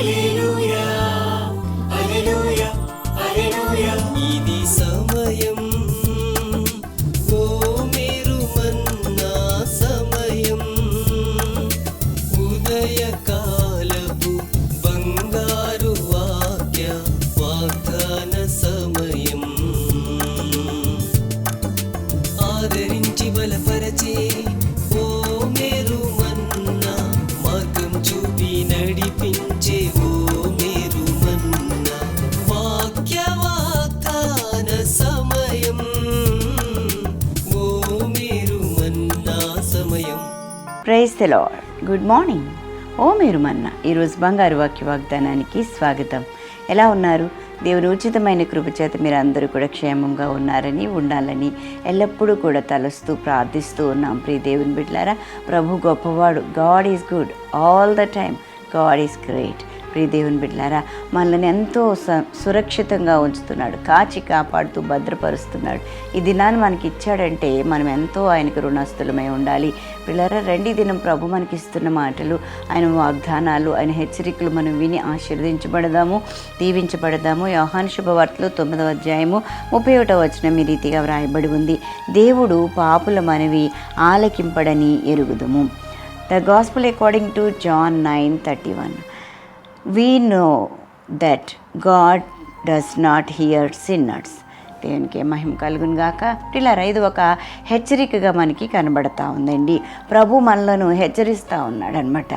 一路。ప్రైజ్ the good morning. ఓ మీరు మన్న ఈరోజు బంగారు వాక్య వాగ్దానానికి స్వాగతం. ఎలా ఉన్నారు? దేవుని ఉచితమైన కృపచేత మీరు అందరూ కూడా క్షేమంగా ఉన్నారని ఉండాలని ఎల్లప్పుడూ కూడా తలుస్తూ ప్రార్థిస్తూ ఉన్నాం. ప్రియ దేవుని బిడ్డలారా ప్రభు గొప్పవాడు. God is good all the time. God is great. ప్రియ దేవుని బిడ్డలారా మనల్ని ఎంతో స- సురక్షితంగా ఉంచుతున్నాడు కాచి కాపాడుతూ భద్రపరుస్తున్నాడు. ఈ దినాన్ని మనకి ఇచ్చాడంటే మనం ఎంతో ఆయనకు రుణస్థులమై ఉండాలి. పిల్లరా రెండి దినం ప్రభు మనకి ఇస్తున్న మాటలు ఆయన వాగ్దానాలు ఆయన హెచ్చరికలు మనం విని ఆశీర్వదించబడదాము దీవించబడదాము. యోహాను శుభవార్తలు తొమ్మిదవ అధ్యాయము ముప్పై ఒకటవ వచనం ఈ రీతిగా వ్రాయబడి ఉంది. దేవుడు పాపుల మనవి ఆలకింపడని ఎరుగుదుము. The gospel according to John nine thirty one we know that God does not hear sinners దేవునికి మహిమ కలుగును గాక. పిల్లరా ఇది ఒక హెచ్చరికగా మనకి కనబడతా ఉందండి. ప్రభు మనలను హెచ్చరిస్తూ ఉన్నాడు అనమాట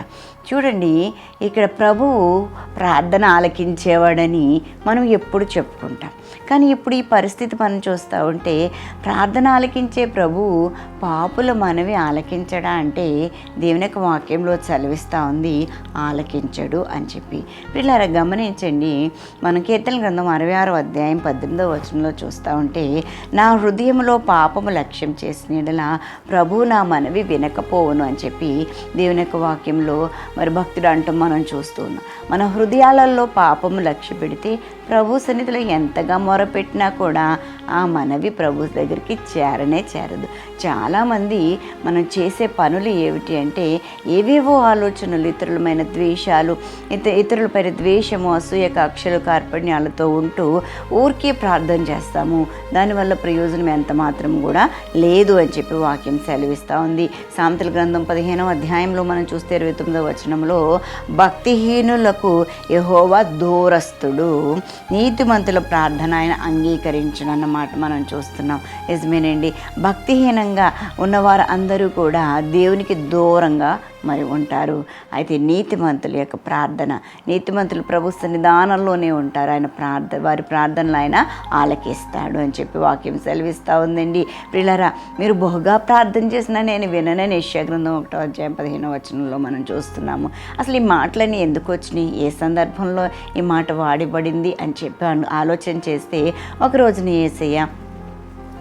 చూడండి ఇక్కడ ప్రభువు ప్రార్థన ఆలకించేవాడని మనం ఎప్పుడు చెప్పుకుంటాం. కానీ ఇప్పుడు ఈ పరిస్థితి మనం చూస్తూ ఉంటే ప్రార్థన ఆలకించే ప్రభువు పాపుల మనవి ఆలకించడా అంటే దేవుని యొక్క వాక్యంలో చదివిస్తూ ఉంది ఆలకించడు అని చెప్పి. పిల్లల గమనించండి మన కీర్తన గ్రంథం అరవై ఆరో అధ్యాయం పద్దెనిమిదో వచనంలో చూస్తూ ఉంటే నా హృదయంలో పాపము లక్ష్యం చేసిన ప్రభు నా మనవి వినకపోవును అని చెప్పి దేవుని యొక్క వాక్యంలో మరి భక్తుడు అంటూ మనం చూస్తూ ఉన్నాం. మన హృదయాలలో పాపము లక్ష్య పెడితే ప్రభు సన్నిధిలో ఎంతగా మొరపెట్టినా కూడా ఆ మనవి ప్రభు దగ్గరికి చేరనే చేరదు. చాలామంది మనం చేసే పనులు ఏమిటి అంటే ఏవేవో ఆలోచనలు ఇతరులమైన ద్వేషాలు ఇత ఇతరులపైన ద్వేషము అసూయ కక్షలు కార్పణ్యాలతో ఉంటూ ఊరికే ప్రార్థన చేస్తాము. దానివల్ల ప్రయోజనం ఎంత మాత్రం కూడా లేదు అని చెప్పి వాక్యం సెలవిస్తూ ఉంది. సామెతల గ్రంథం పదిహేనవ అధ్యాయంలో మనం చూస్తే ఇరవై తొమ్మిదవ వచనంలో భక్తిహీనులకు యహోవా దూరస్తుడు నీతిమంతుల ప్రార్థన ఆయన అంగీకరించనన్నమాట మనం చూస్తున్నాం. నిజమేనండి భక్తిహీనంగా ఉన్నవారు అందరూ కూడా దేవునికి దూరంగా మరి ఉంటారు. అయితే నీతిమంతుల యొక్క ప్రార్థన నీతిమంతులు ప్రభు సన్నిధానంలోనే ఉంటారు. ఆయన ప్రార్థన వారి ప్రార్థనలు ఆయన ఆలకిస్తాడు అని చెప్పి వాక్యం సెలవిస్తూ ఉందండి. పిల్లరా మీరు బహుగా ప్రార్థన చేసినా నేను విననని యశ్యగ్రంథం ఒకటో అధ్యాయం పదిహేనో వచనంలో మనం చూస్తున్నాము. అసలు ఈ మాటలన్నీ ఎందుకు వచ్చినాయి? ఏ సందర్భంలో ఈ మాట వాడిబడింది అని చెప్పి ఆలోచన చేస్తే ఒక రోజున ఏసయ్య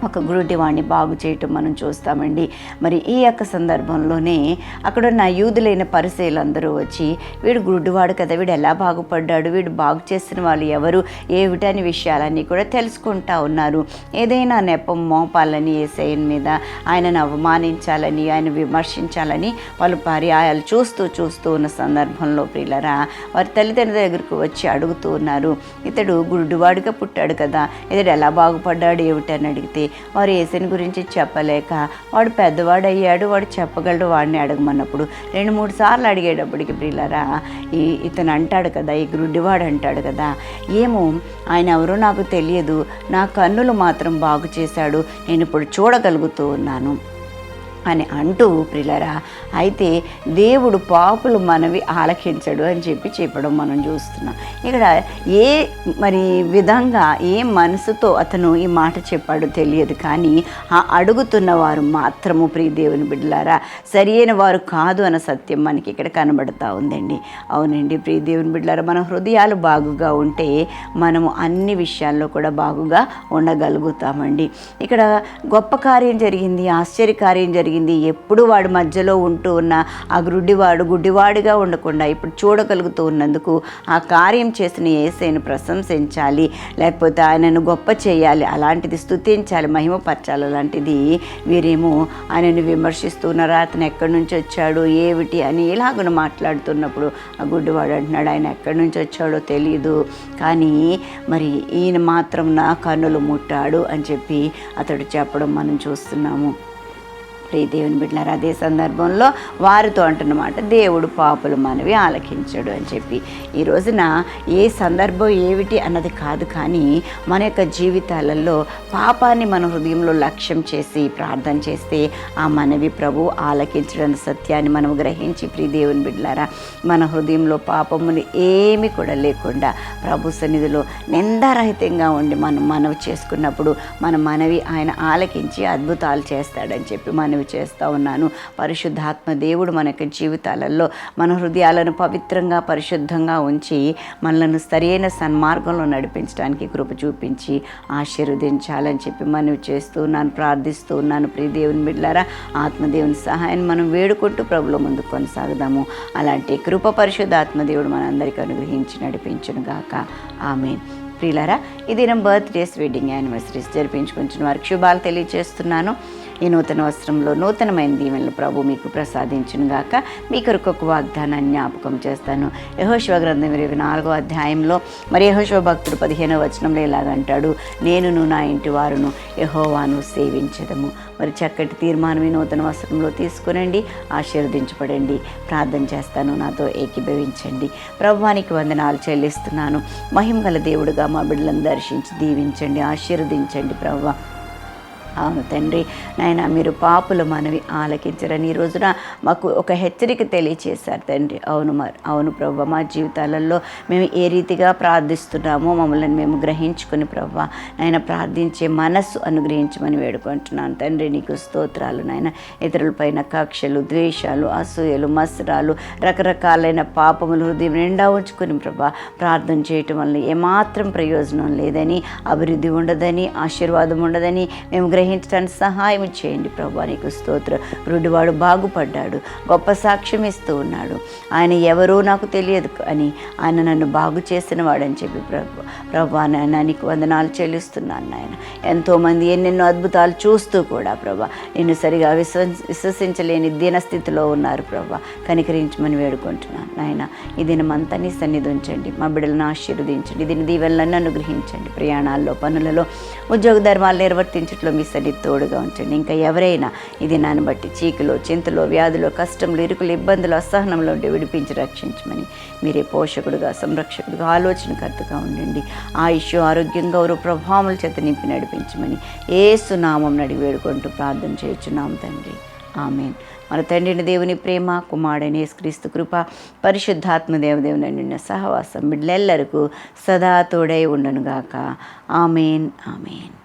ఒక గురుడివాణ్ణి బాగు చేయటం మనం చూస్తామండి. మరి ఈ యొక్క సందర్భంలోనే అక్కడున్న యూదులైన పరిచయులందరూ వచ్చి వీడు గురుడివాడు కదా వీడు ఎలా బాగుపడ్డాడు వీడు బాగు చేసిన వాళ్ళు ఎవరు ఏమిటని విషయాలన్నీ కూడా తెలుసుకుంటా ఉన్నారు. ఏదైనా నెపం మోపాలని ఏసైన్ మీద ఆయనను అవమానించాలని ఆయన విమర్శించాలని వాళ్ళు పర్యాయాలు చూస్తూ చూస్తూ ఉన్న సందర్భంలో ప్రియులరా వారి తల్లిదండ్రుల దగ్గరకు వచ్చి అడుగుతూ ఉన్నారు. ఇతడు గురుడివాడుగా పుట్టాడు కదా ఇతడు ఎలా బాగుపడ్డాడు ఏమిటని అడిగితే వారు ఏసుని గురించి చెప్పలేక వాడు పెద్దవాడు అయ్యాడు వాడు చెప్పగలడు వాడిని అడగమన్నప్పుడు రెండు మూడు సార్లు అడిగేటప్పటికి ప్రియులరా ఈ ఇతను అంటాడు కదా ఈ గ్రుడ్డివాడు అంటాడు కదా ఏమో ఆయన ఎవరో నాకు తెలియదు నా కన్నులు మాత్రం బాగు చేశాడు నేను ఇప్పుడు చూడగలుగుతూ ఉన్నాను. అని అంటూ ప్రిలరా అయితే దేవుడు పాపులు మనవి ఆలకించడు అని చెప్పి చెప్పడం మనం చూస్తున్నాం. ఇక్కడ ఏ మరి విధంగా ఏ మనసుతో అతను ఈ మాట చెప్పాడో తెలియదు కానీ ఆ అడుగుతున్న వారు మాత్రము ప్రియ దేవుని బిడ్డలారా సరి అయిన వారు కాదు అన్న సత్యం మనకి ఇక్కడ కనబడతా ఉందండి. అవునండి ప్రియ దేవుని బిడ్డలారా మన హృదయాలు బాగుగా ఉంటే మనము అన్ని విషయాల్లో కూడా బాగుగా ఉండగలుగుతామండి. ఇక్కడ గొప్ప కార్యం జరిగింది ఆశ్చర్య కార్యం జరిగింది. జరిగింది. ఎప్పుడు వాడు మధ్యలో ఉంటూ ఉన్న ఆ గుడ్డివాడు గుడ్డివాడిగా ఉండకుండా ఇప్పుడు చూడగలుగుతూ ఉన్నందుకు ఆ కార్యం చేసిన ఏసైను ప్రశంసించాలి. లేకపోతే ఆయనను గొప్ప చేయాలి. అలాంటిది స్తుతించాలి. మహిమపరచాలి. అలాంటిది వీరేమో ఆయనను విమర్శిస్తున్నారు అతను ఎక్కడి నుంచి వచ్చాడు? ఏమిటి? అని ఇలాగున మాట్లాడుతున్నప్పుడు ఆ గుడ్డివాడు అంటున్నాడు. ఆయన ఎక్కడి నుంచి వచ్చాడో తెలియదు కానీ మరి ఈయన మాత్రం నా కన్నులు ముట్టాడు అని చెప్పి అతడు చెప్పడం మనం చూస్తున్నాము. ప్రియ దేవుని బిడ్డలారు అదే సందర్భంలో వారితో అంటున్నమాట దేవుడు పాపులు మనవి ఆలకించడు అని చెప్పి. ఈ రోజున ఏ సందర్భం ఏమిటి అన్నది కాదు కానీ మన యొక్క జీవితాలలో పాపాన్ని మన హృదయంలో లక్ష్యం చేసి ప్రార్థన చేస్తే ఆ మనవి ప్రభు ఆలకించడం సత్యాన్ని మనం గ్రహించి ప్రియ దేవుని బిడ్డలారా మన హృదయంలో పాపములు ఏమి కూడా లేకుండా ప్రభు సన్నిధిలో నిందారహితంగా ఉండి మనం మనవి చేసుకున్నప్పుడు మన మనవి ఆయన ఆలకించి అద్భుతాలు చేస్తాడని చెప్పి మనవి చేస్తూ ఉన్నాను. పరిశుద్ధాత్మ దేవుడు మన యొక్క జీవితాలలో మన హృదయాలను పవిత్రంగా పరిశుద్ధంగా ఉంచి మనలను సరైన సన్మార్గంలో నడిపించడానికి కృప చూపించి ఆశీర్వదించాలని చెప్పి మనవి చేస్తూ ఉన్నాను ప్రార్థిస్తూ ఉన్నాను. ప్రియ దేవుని బిడ్డారా ఆత్మదేవుని సహాయాన్ని మనం వేడుకుంటూ ప్రభులో ముందు కొనసాగుదాము. అలాంటి కృప పరిశుద్ధాత్మ దేవుడు మనందరికీ అనుగ్రహించి నడిపించును గాక. ఆమె ప్రియులరా ఈ దినం బర్త్డేస్ వెడ్డింగ్ యానివర్సరీస్ జరిపించుకుంటున్న వారికి శుభాలు తెలియజేస్తున్నాను. ఈ నూతన వస్త్రంలో నూతనమైన దీవెనలు ప్రభు మీకు ప్రసాదించును గాక. మీ కొరకు ఒక వాగ్దానాన్ని జ్ఞాపకం చేస్తాను. యహోశివ గ్రంథం ఇరవై నాలుగో అధ్యాయంలో మరి యహోశివ భక్తుడు పదిహేనో వచనంలో ఇలాగంటాడు నేనును నా ఇంటి వారును యహోవాను సేవించదము. మరి చక్కటి తీర్మానం ఈ నూతన వస్త్రంలో తీసుకునండి ఆశీర్వదించబడండి. ప్రార్థన చేస్తాను నాతో ఏకీభవించండి. ప్రభువానికి వందనాలు చెల్లిస్తున్నాను. మహిమగల దేవుడుగా మా బిడ్డలను దర్శించి దీవించండి ఆశీర్వదించండి ప్రభు. అవును తండ్రి. నాయన మీరు పాపుల మనవి ఆలకించరని ఈ రోజున మాకు ఒక హెచ్చరిక తెలియచేశారు తండ్రి. అవును మరి అవును ప్రభు మా జీవితాలలో మేము ఏ రీతిగా ప్రార్థిస్తున్నామో మమ్మల్ని మేము గ్రహించుకుని ప్రభు నాయన ప్రార్థించే మనస్సు అనుగ్రహించమని వేడుకుంటున్నాను తండ్రి. నీకు స్తోత్రాలు నాయన. ఇతరులపైన కక్షలు ద్వేషాలు అసూయలు మసరాలు రకరకాలైన పాపములు హృదయం నిండా ఉంచుకుని ప్రభా ప్రార్థన చేయటం వల్ల ఏమాత్రం ప్రయోజనం లేదని అభివృద్ధి ఉండదని ఆశీర్వాదం ఉండదని మేము గ్రహించడానికి సహాయం చేయండి ప్రభా నీకు స్తోత్ర. రుడివాడు బాగుపడ్డాడు గొప్ప సాక్ష్యం ఇస్తూ ఉన్నాడు. ఆయన ఎవరో నాకు తెలియదు అని ఆయన నన్ను బాగు చేసిన వాడని చెప్పి ప్రభు ప్రభా నాయన నీకు వందనాలు చెల్లిస్తున్నాను నాయన. ఎంతోమంది ఎన్నెన్నో అద్భుతాలు చూస్తూ కూడా ప్రభా నిన్ను సరిగా విశ్వ విశ్వసించలేని దీనస్థితిలో ఉన్నారు ప్రభా. కనికరించమని వేడుకుంటున్నాను నాయన. ఈ దినమంతా నీ సన్నిధి ఉంచండి మా బిడ్డలను ఆశీర్వదించండి దీని దీవెనలను అనుగ్రహించండి. ప్రయాణాల్లో పనులలో ఉద్యోగ ధర్మాలు నిర్వర్తించట్లో మీ సన్నిధి తోడుగా ఉంచండి. ఇంకా ఎవరైనా ఇది నన్ను బట్టి చీకులో చింతలో వ్యాధులు కష్టంలో ఇరుకులు ఇబ్బందులు అసహనంలో ఉండి విడిపించి రక్షించమని. మీరే పోషకుడుగా సంరక్షకుడుగా ఆలోచనకర్తగా ఉండండి. ఆయుష్ ఆరోగ్యం గౌరవ ప్రభావముల చేత నింపి నడిపించమని ఏసునామం నడిగి వేడుకుంటూ ప్రార్థన చేయుచున్నాం తండ్రి. ఆమెన్. మన తండ్రిని దేవుని ప్రేమ కుమారుడైన యేసుక్రీస్తు కృప పరిశుద్ధాత్మ దేవదేవుని నిన్న సహవాసం బిడ్డలెల్లరకు సదా తోడై ఉండనుగాక. Amen amen.